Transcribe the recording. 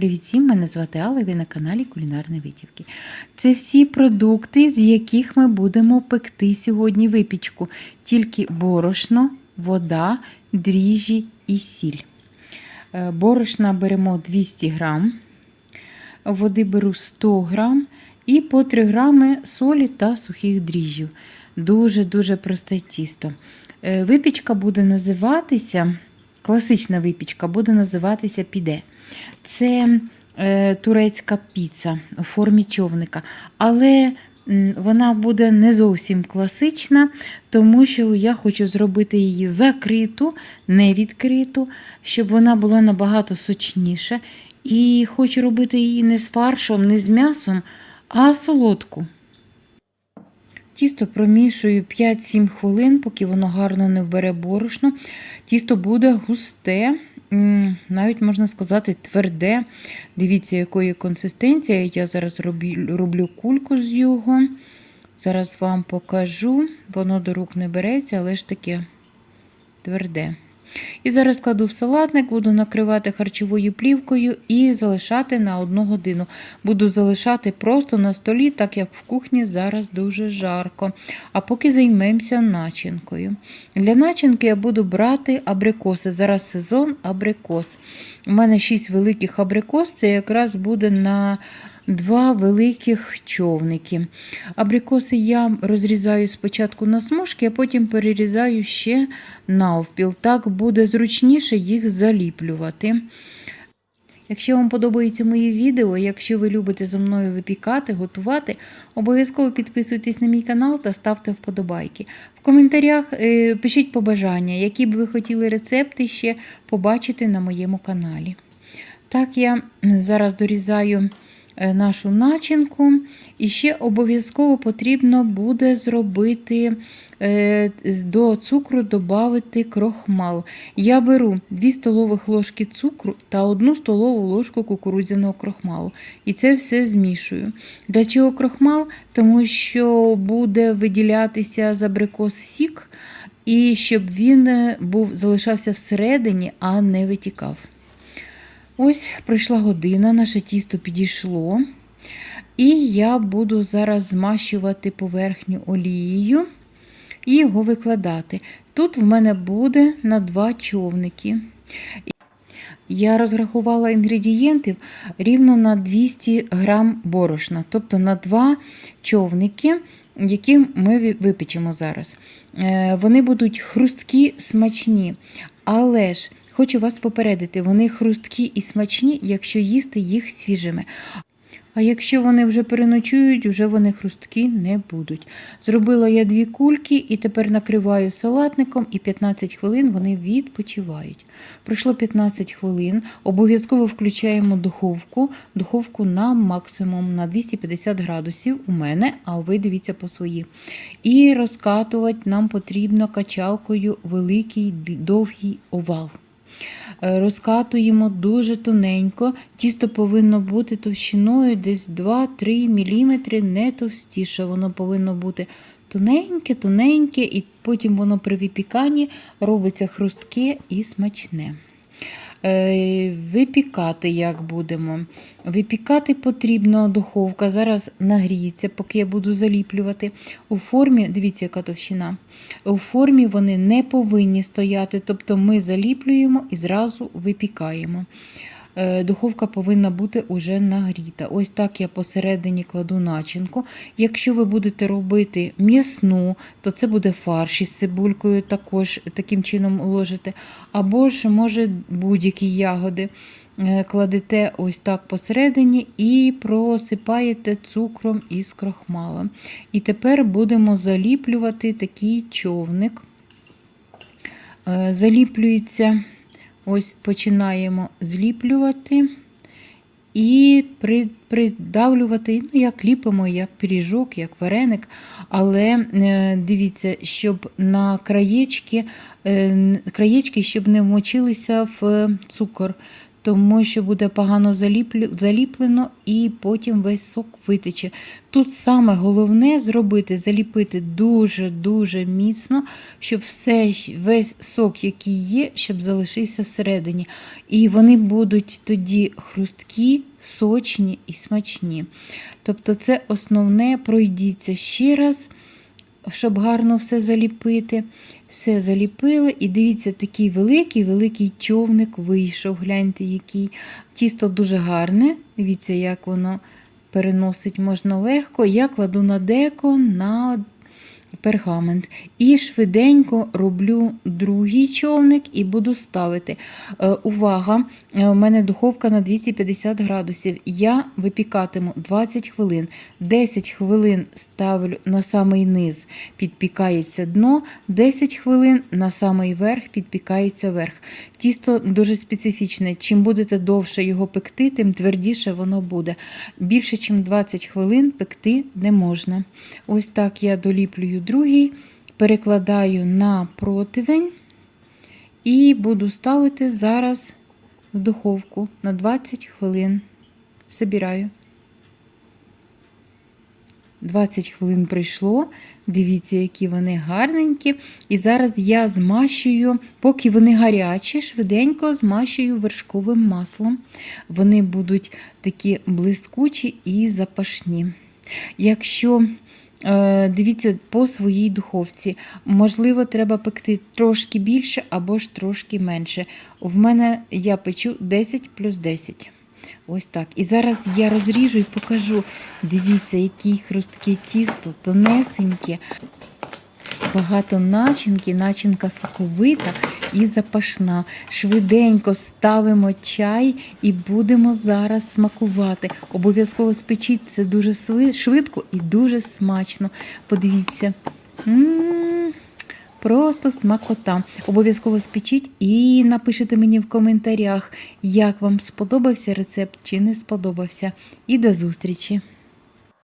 Привіт всім, мене звати Алла, ви на каналі Кулінарні Витівки. Це всі продукти, з яких ми будемо пекти сьогодні випічку. Тільки борошно, вода, дріжджі і сіль. Е, Борошна беремо 200 грам, води беру 100 грам і по 3 грами солі та сухих дріжджів. Дуже-дуже просте тісто. Е, Випічка буде називатися, класична випічка буде називатися піде. Це е, турецька піца у формі човника. Але вона буде не зовсім класична, тому що я хочу зробити її закриту, не відкриту, щоб вона була набагато сочніша. І хочу робити її не з фаршем, не з м'ясом, а солодку. Тісто промішую 5-7 хвилин, поки воно гарно не вбере борошно. Тісто буде густе, навіть можна сказати, тверде. Дивіться, якої консистенції. Я зараз роблю, кульку з його. Зараз вам покажу. Воно до рук не береться, але ж таке тверде. І зараз кладу в салатник, буду накривати харчовою плівкою і залишати на одну годину. Буду залишати просто на столі, так як в кухні зараз дуже жарко. А поки займемося начинкою. Для начинки я буду брати абрикоси. Зараз сезон абрикос. У мене 6 великих абрикос, це якраз буде на Два великих човники. Абрикоси я розрізаю спочатку на смужки, а потім перерізаю ще навпіл. Так буде зручніше їх заліплювати. Якщо вам подобаються мої відео, якщо ви любите за мною випікати, готувати, обов'язково підписуйтесь на мій канал та ставте вподобайки. В коментарях е, пишіть побажання, які б ви хотіли рецепти ще побачити на моєму каналі. Так, я зараз дорізаю нашу начинку. І ще обов'язково потрібно буде зробити е, до цукру додати крохмал. Я беру 2 столових ложки цукру та 1 столову ложку кукурудзяного крохмалу. І це все змішую. Для чого крохмал? Тому що буде виділятися з абрикос сік, і щоб він е, був, залишався всередині, а не витікав. Ось пройшла година, наше тісто підійшло. І я буду зараз змащувати поверхню олією і його викладати. Тут в мене буде на два човники. Я розрахувала інгредієнтів рівно на 200 грам борошна, тобто на два човники, які ми випечемо зараз. Е, Вони будуть хрусткі, смачні, але ж хочу вас попередити, вони хрусткі і смачні, якщо їсти їх свіжими. А якщо вони вже переночують, вже вони хрусткі не будуть. Зробила я дві кульки і тепер накриваю салатником, і 15 хвилин вони відпочивають. Пройшло 15 хвилин, обов'язково включаємо духовку, духовку на максимум на 250 градусів у мене, а ви дивіться по свої. І розкатувати нам потрібно качалкою великий довгий овал. Розкатуємо дуже тоненько. Тісто повинно бути товщиною десь 2-3 мм, не товстіше. Воно повинно бути тоненьке, тоненьке, і потім воно при випіканні робиться хрустке і смачне. Е, Випікати як будемо. Випікати потрібно духовка. Зараз нагріється, поки я буду заліплювати. У формі, дивіться, яка товщина. У формі вони не повинні стояти, тобто ми заліплюємо і зразу випікаємо. Е, Духовка повинна бути уже нагріта. Ось так я посередині кладу начинку. Якщо ви будете робити м'ясну, то це буде фарш із цибулькою, також таким чином ложите. Або ж, може, будь-які ягоди. Е, Кладете ось так посередині і просипаєте цукром із крохмалом. І тепер будемо заліплювати такий човник. Е, Заліплюється. Ось починаємо зліплювати і придавлювати, ну, як ліпимо, як пиріжок, як вареник. Але е, дивіться, щоб на краєчки, е, краєчки щоб не вмочилися в цукор. Тому що буде погано заліплено і потім весь сок витече. Тут саме головне зробити, заліпити дуже-дуже міцно, щоб все, весь сок, який є, щоб залишився всередині. І вони будуть тоді хрусткі, сочні і смачні. Тобто, це основне, пройдіться ще раз, щоб гарно все заліпити. Все заліпили, і дивіться, такий великий, великий човник вийшов. Гляньте, який. Тісто дуже гарне. Дивіться, як воно переносить можна легко. Я кладу на деко на пергамент. І швиденько роблю другий човник і буду ставити. Е, увага! е, У мене духовка на 250 градусів. Я випікатиму 20 хвилин. 10 хвилин ставлю на самий низ, підпікається дно, 10 хвилин на самий верх підпікається верх. Тісто дуже специфічне. Чим будете довше його пекти, тим твердіше воно буде. Більше, ніж 20 хвилин пекти не можна. Ось так я доліплюю другий, перекладаю на противень і буду ставити зараз в духовку на 20 хвилин. Собираю. 20 хвилин пройшло. Дивіться, які вони гарненькі. І зараз я змащую, поки вони гарячі, швиденько змащую вершковим маслом. Вони будуть такі блискучі і запашні. Якщо дивіться по своїй духовці, можливо, треба пекти трошки більше або ж трошки менше. В мене я печу 10 плюс 10. Ось так. І зараз я розріжу і покажу. Дивіться, яке хрустке тісто, тонесеньке, багато начинки, начинка соковита і запашна. Швиденько ставимо чай і будемо зараз смакувати. Обов'язково спечіть це дуже швидко і дуже смачно. Подивіться. Просто смакота. Обов'язково спечіть і напишіть мені в коментарях, як вам сподобався рецепт чи не сподобався. І до зустрічі!